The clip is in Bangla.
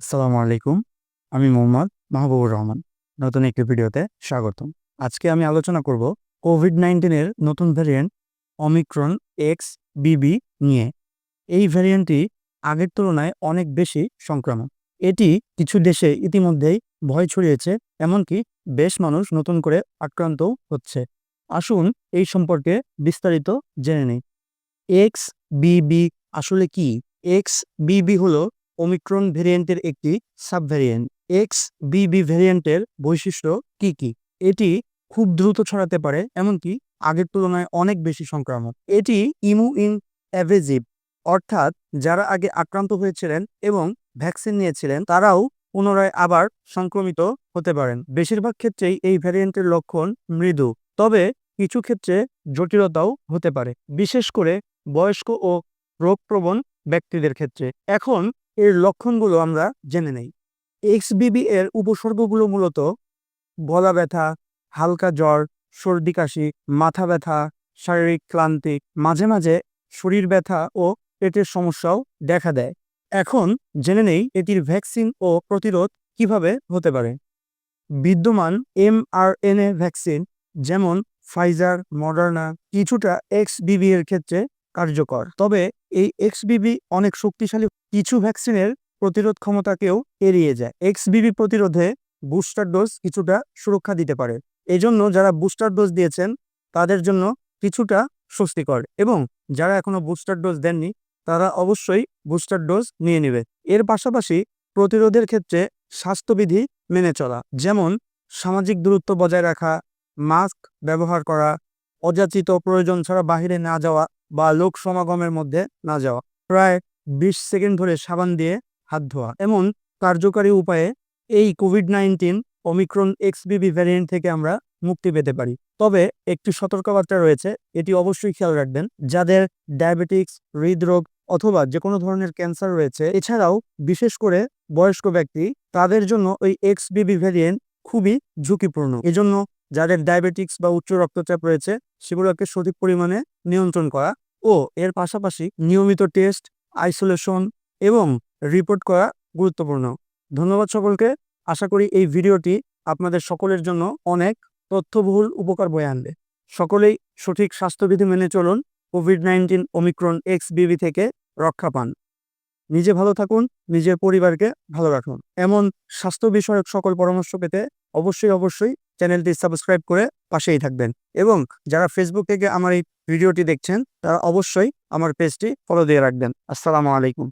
আসসালামু আলাইকুম। আমি মোহাম্মদ মাহবুবুর রহমান। নতুন একটি ভিডিওতে স্বাগতম। আজকে আমি আলোচনা করব কোভিড নাইন্টিনের নতুন ভ্যারিয়েন্ট অমিক্রন এক্স বিবি নিয়ে। এই ভ্যারিয়েন্টটি আগের তুলনায় অনেক বেশি সংক্রামক। এটি কিছু দেশে ইতিমধ্যেই ভয় ছড়িয়েছে, এমনকি বেশ মানুষ নতুন করে আক্রান্ত হচ্ছে। আসুন এই সম্পর্কে বিস্তারিত জেনে নিই। এক্স বিবি আসলে কি? এক্স বিবি হলো ওমিক্রন ভেরিয়েন্টের একটি সাবভ্যারিয়েন্ট এক্স বিবি ভেরিয়েন্টের বৈশিষ্ট্য কি কি? এটি খুব দ্রুত ছড়াতে পারে, এমনকি আগের তুলনায় অনেক বেশি সংক্রামক। এটি ইমু ইন অ্যাভেজিভ অর্থাৎ যারা আগে আক্রান্ত হয়েছিলেন এবং ভ্যাকসিন নিয়েছিলেন, তারাও পুনরায় আবার সংক্রমিত হতে পারেন। বেশিরভাগ ক্ষেত্রেই এই ভ্যারিয়েন্টের লক্ষণ মৃদু, তবে কিছু ক্ষেত্রে জটিলতাও হতে পারে, বিশেষ করে বয়স্ক ও রোগপ্রবণ ব্যক্তিদের ক্ষেত্রে। এখন এর লক্ষণগুলো আমরা জেনে নেই। এক্সবিবি এর উপসর্গগুলো মূলত গলা ব্যথা, হালকা জ্বর, সর্দি কাশি, মাথা ব্যথা, শারীরিক ক্লান্তি, মাঝে মাঝে শরীর ব্যথা ও পেটের সমস্যাও দেখা দেয়। এখন জেনে নেই এটির ভ্যাকসিন ও প্রতিরোধ কীভাবে হতে পারে। বিদ্যমান এম আর এমআরএনএ ভ্যাকসিন যেমন ফাইজার, মডার্না কিছুটা এক্সবিবি এর ক্ষেত্রে কার্যকর। তবে এই এক্সবিবি অনেক শক্তিশালী, কিছু ভ্যাকসিনের প্রতিরোধ ক্ষমতাকেও এড়িয়ে যায়। এক্সবিবি প্রতিরোধে বুস্টার ডোজ কিছুটা সুরক্ষা দিতে পারে। এজন্য যারা বুস্টার ডোজ দিয়েছেন, তাদের জন্য কিছুটা স্বস্তিকর এবং যারা এখনও বুস্টার ডোজ দেননি, তারা অবশ্যই বুস্টার ডোজ নিয়ে নেবে। এর পাশাপাশি প্রতিরোধের ক্ষেত্রে স্বাস্থ্যবিধি মেনে চলা, যেমন সামাজিক দূরত্ব বজায় রাখা মাস্ক ব্যবহার করা, অযাচিত প্রয়োজন ছাড়া বাহিরে না যাওয়া বা লোক সমাগমের মধ্যে না যাওয়া। প্রায় বিশ সেকেন্ড ধরে সাবান দিয়ে হাত ধোয়া। এমন কার্যকারী উপায়ে এই COVID nineteen Omicron XBB variant থেকে আমরা মুক্তি পেতে পারি। তবে একটি সতর্কবার্তা রয়েছে, এটি অবশ্যই খেয়াল রাখবেন। যাদের ডায়াবেটিক্স, হৃদরোগ অথবা যে কোনো ধরনের ক্যান্সার রয়েছে, এছাড়াও বিশেষ করে বয়স্ক ব্যক্তি, তাদের জন্য ওই এক্সবিবি ভ্যারিয়েন্ট খুবই ঝুঁকিপূর্ণ। এজন্য যাদের ডায়াবেটিক্স বা উচ্চ রক্তচাপ রয়েছে, সেগুলোকে সঠিক পরিমাণে নিয়ন্ত্রণ করা ও এর পাশাপাশি নিয়মিত টেস্ট আইসোলেশন এবং রিপোর্ট করা গুরুত্বপূর্ণ। ধন্যবাদ সকলকে। আশা করি এই ভিডিওটি আপনাদের সকলের জন্য অনেক তথ্যবহুল উপকার বয়ে আনবে। সকলেই সঠিক স্বাস্থ্যবিধি মেনে চলুন কোভিড নাইন্টিন ওমিক্রন এক্স বিবি থেকে রক্ষা পান। নিজে ভালো থাকুন, নিজের পরিবারকে ভালো রাখুন। এমন স্বাস্থ্য বিষয়ক সকল পরামর্শ পেতে অবশ্যই অবশ্যই চ্যানেলটি সাবস্ক্রাইব করে পাশেই থাকবেন। এবং যারা ফেসবুক থেকে আমার এই ভিডিওটি দেখছেন, তারা অবশ্যই আমার পেজটি ফলো দিয়ে রাখবেন। আসসালামু আলাইকুম।